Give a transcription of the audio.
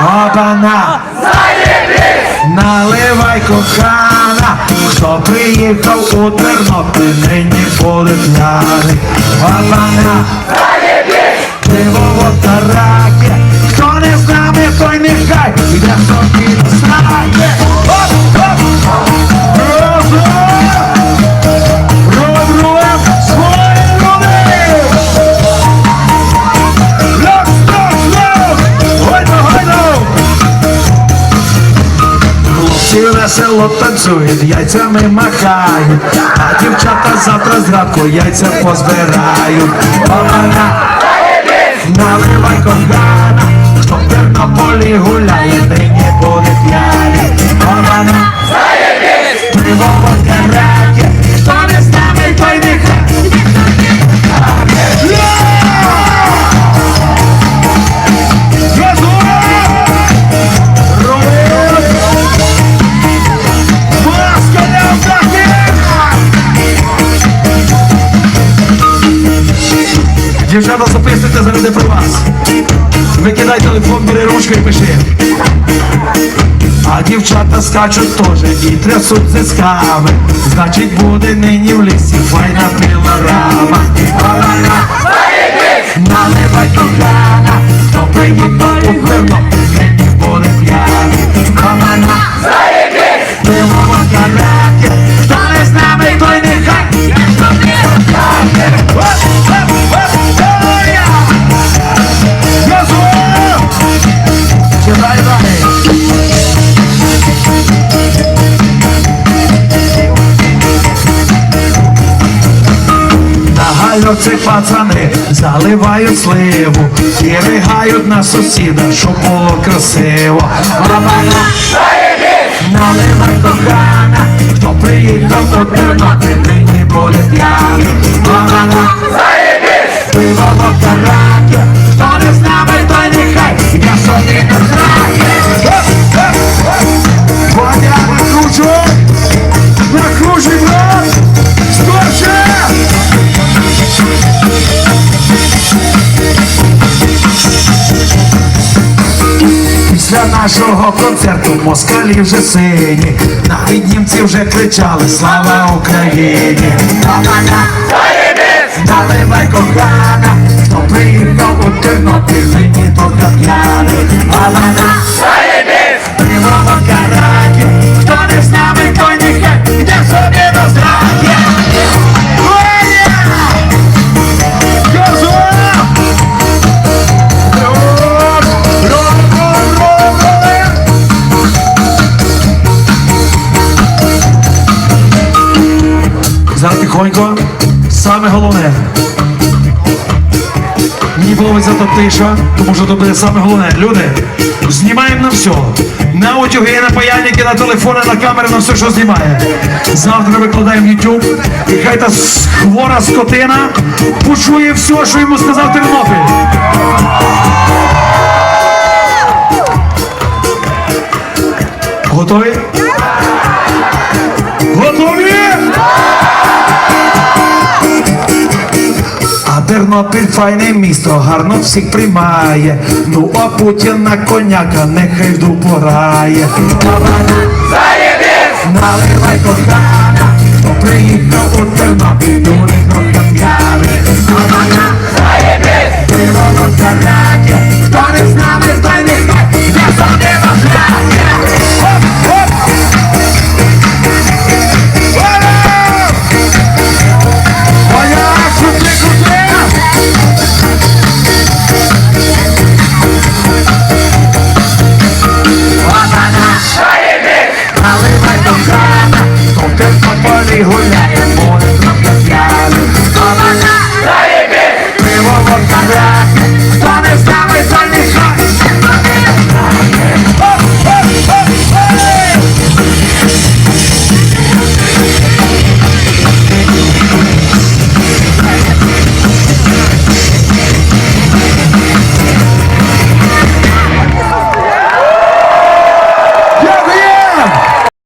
Обана! Наливай кохана, хто приїхав у Тернопіль, нині буде п'яний. Обана! Пиво в отараке, хто не з нами, той нехай йде собі на сраки. Хлопці весело танцюють, яйцями махають, а дівчата завтра зранку яйця позбирають. Обана! Наливай кохана, щоб в Тернополі гуляє, Викидай телефон, бери ручку і пиши. А дівчата скачуть теж і трясуть зисками. Значить буде нині в лісі файна пилорама. На гальоці пацани заливають сливу і ригають на сусіда, щоб було красиво. Лабана, налива кохана, хто приїхав у Тернопіль, нині буде п'яний. Лабана, пиво водка, Після нашого концерту москалі вже сині, навіть німці вже кричали Слава Україні! Наливай кохана, хто приїхав у Тернопіль, тихонько, саме головне. Мені подобається та тиша, тому що це буде саме головне. Люди, знімаємо на все. На утюги, на паяльники, на телефони, на камери, на все, що знімає. Завтра викладаємо в YouTube. І хай та хвора скотина почує все, що йому сказав Тернопіль. Готові? Тернопіль файне місто, гарно всіх приймає. Ну а Путін на коняка, нехай вду порає. Наливай кохана, хто приїхав у Тернопіль, дури трохи п'яний. Пиво